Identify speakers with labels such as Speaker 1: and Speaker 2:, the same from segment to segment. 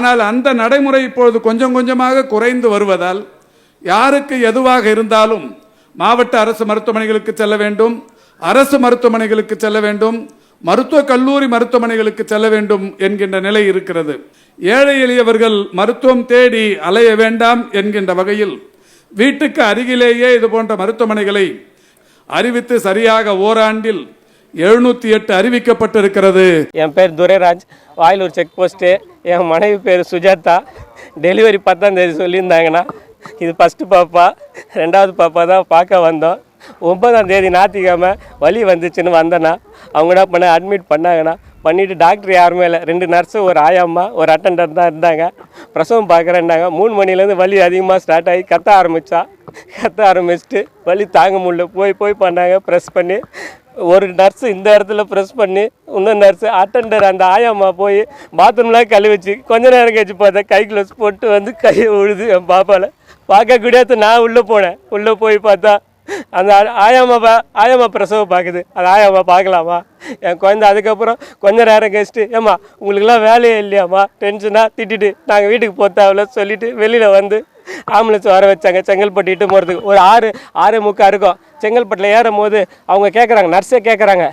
Speaker 1: ஆனால் அந்த நடைமுறை இப்பொழுது கொஞ்சம் கொஞ்சமாக குறைந்து வருவதால் யாருக்கு எதுவாக இருந்தாலும் மாவட்ட அரசு மருத்துவமனைகளுக்கு செல்ல வேண்டும் அரசு மருத்துவமனைகளுக்கு செல்ல வேண்டும் மருத்துவக் கல்லூரி மருத்துவமனைகளுக்கு செல்ல வேண்டும் என்கின்ற நிலை இருக்கிறது. ஏழை எளியவர்கள் மருத்துவம் தேடி அலைய வேண்டாம் என்கின்ற வகையில் வீட்டுக்கு அருகிலேயே இது போன்ற மருத்துவமனைகளை அறிவித்து சரியாக ஓராண்டில் எழுநூத்தி எட்டு அறிவிக்கப்பட்டிருக்கிறது.
Speaker 2: என் பேர் துரைராஜ். Vayilur check post. என் மனைவி பேர் சுஜாதா. டெலிவரி பத்தாம் தேதி சொல்லியிருந்தாங்கண்ணா இது ஃபஸ்ட்டு பாப்பா. ரெண்டாவது பாப்பா தான் பார்க்க வந்தோம். ஒன்பதாம் தேதி ஞாயிற்றுக்கிழமை வலி வந்துச்சுன்னு வந்தேண்ணா அவங்க என்ன பண்ண அட்மிட் பண்ணாங்கண்ணா பண்ணிவிட்டு டாக்டர் யாருமே இல்லை ரெண்டு நர்ஸு ஒரு ஆயாம்மா ஒரு அட்டண்டர் தான் இருந்தாங்க. பிரசவம் பார்க்குறேன்னாங்க. மூணு மணிலேருந்து வலி அதிகமாக ஸ்டார்ட் ஆகி கத்த ஆரம்பித்தா கத்த ஆரம்பிச்சுட்டு வலி தாங்க முடியல. போய் போய் பண்ணாங்க. ப்ரெஸ் பண்ணி ஒரு நர்ஸு இந்த இடத்துல ப்ரெஸ் பண்ணி இன்னொரு நர்ஸு அட்டண்டர் அந்த ஆயாம்மா போய் பாத்ரூம்லாம் கழுவிச்சு கொஞ்ச நேரம் கழிச்சு பார்த்தா கை க்ளவுஸ் போட்டு வந்து கையை விழுது என் பாப்பாவில் பார்க்க கூடியது நான் உள்ளே போனேன். உள்ளே போய் பார்த்தா அந்த ஆ- ஆயாம்மா பா ஆயாம்மா பிரசவம் பார்க்குது. அது ஆயாம்மா பார்க்கலாமா? என் குழந்தை அதுக்கப்புறம் கொஞ்ச நேரம் கழிச்சிட்டு ஏம்மா உங்களுக்குலாம் வேலையே இல்லையாம்மா? டென்ஷனாக திட்டிட்டு நாங்கள் வீட்டுக்கு போத்தாவில் சொல்லிவிட்டு வெளியில் வந்து ஆம்புலன்ஸ் வர வச்சாங்க செங்கல்பட்டு இட்டு போகிறதுக்கு ஒரு ஆறு ஆறு முக்கா இருக்கும். செங்கல்பட்டில் ஏறும் போது அவங்க கேட்குறாங்க நர்ஸே கேட்குறாங்க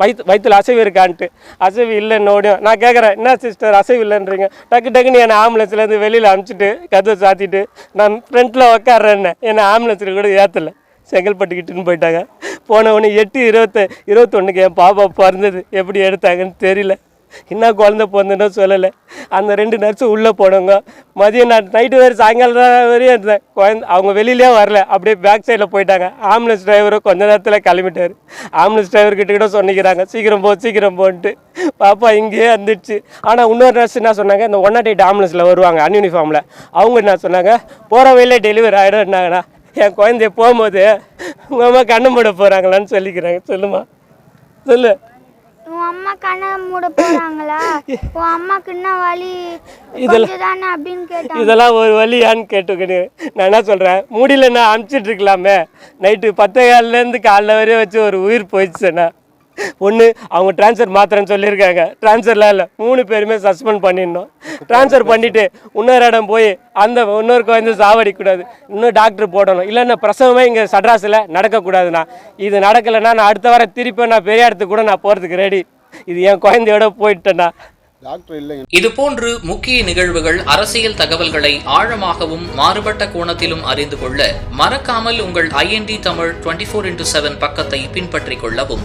Speaker 2: வயிற்று வயிற்றுல அசைவு இருக்கான்ட்டு. அசைவு இல்லைன்னோடையும் நான் கேட்குறேன் என்ன சிஸ்டர் அசைவு இல்லைன்றீங்க? டக்கு டக்குன்னு என்னை ஆம்புலன்ஸ்லேருந்து வெளியில் அனுப்பிச்சிட்டு கதவை சாத்திட்டு நான் ஃப்ரண்ட்டில் உக்காடுறேன்னு என்னை ஆம்புலன்ஸில் கூட ஏற்றலை செங்கல்பட்டுக்கிட்டுன்னு போயிட்டாங்க. போன உடனே எட்டு இருபத்த இருபத்தொன்னுக்கு என் பாப்பா பிறந்தது. எப்படி எடுத்தாங்கன்னு தெரியல. இன்னும் குழந்த பிறந்தனோ சொல்லலை. அந்த ரெண்டு நர்ஸும் உள்ளே போனவங்க மதியம் நான் நைட்டு வேறு சாயங்காலம் வரையும் இருந்தேன். குழந்த அவங்க வெளியிலே வரல. அப்படியே பேக் சைடில் போயிட்டாங்க. ஆம்புலன்ஸ் டிரைவரும் கொஞ்ச நேரத்தில் கிளம்பிட்டார். ஆம்புலன்ஸ் டிரைவர் கிட்ட கூட சொன்னிக்கிறாங்க. சீக்கிரம் போ சீக்கிரம் போன்ட்டு. பாப்பா இங்கேயே வந்துடுச்சு ஆனால் இன்னொரு நர்ஸ் என்ன சொன்னாங்க? இந்த ஒன் நாட் எயிட் ஆம்புலன்ஸில் வருவாங்க அன்யூனிஃபார்மில் அவங்க என்ன சொன்னாங்க? போகிற வழியிலே டெலிவரி ஆகிடும் என்னாங்கண்ணா என் குழந்தைய போகும்போது உங்கள் அம்மா கண்ணு மூட போகிறாங்களான்னு சொல்லிக்கிறாங்க. சொல்லுமா? சொல்லு.
Speaker 3: உன் அம்மா கண்ணை மூட போறாங்களா? உன் அம்மாக்கு என்ன வலி?
Speaker 2: இதெல்லாம்
Speaker 3: அப்படின்னு கேட்டாங்க.
Speaker 2: இதெல்லாம் ஒரு வழியான்னு கேட்டுக்கணு நான் என்ன சொல்கிறேன் முடியலன்னா அனுப்பிச்சிட்டு இருக்கலாமே? நைட்டு பத்தே காலிலேருந்து காலைல வரையும் வச்சு ஒரு உயிர் போயிடுச்சுண்ணா ஒன்று அவங்க ட்ரான்ஸ்ஃபர் மாத்திரன்னு சொல்லியிருக்காங்க. ட்ரான்ஸ்ஃபர்லாம் இல்லை. மூணு பேருமே சஸ்பெண்ட் பண்ணிடணும். ட்ரான்ஸ்ஃபர் பண்ணிவிட்டு இன்னொரு இடம் போய் அந்த இன்னொரு குழந்தை சாவடிக்கூடாது இன்னும் டாக்டர் போடணும். இல்லைன்னா பிரசவமே இங்கே சட்ராஸில் நடக்கக்கூடாதுண்ணா. இது நடக்கலைன்னா நான் அடுத்த வாரம் திருப்பி நான் பெரிய இடத்துக்கு கூட நான் போகிறதுக்கு ரெடி இது என் குழந்தையோட போயிட்டேண்ணா.
Speaker 4: டாக்டர் இல்லை
Speaker 5: இதுபோன்று முக்கிய நிகழ்வுகள் அரசியல் தகவல்களை ஆழமாகவும் மாறுபட்ட கோணத்திலும் அறிந்து கொள்ள மறக்காமல் உங்கள் IND Tamil twenty four into seven பக்கத்தை பின்பற்றிக் கொள்ளவும்.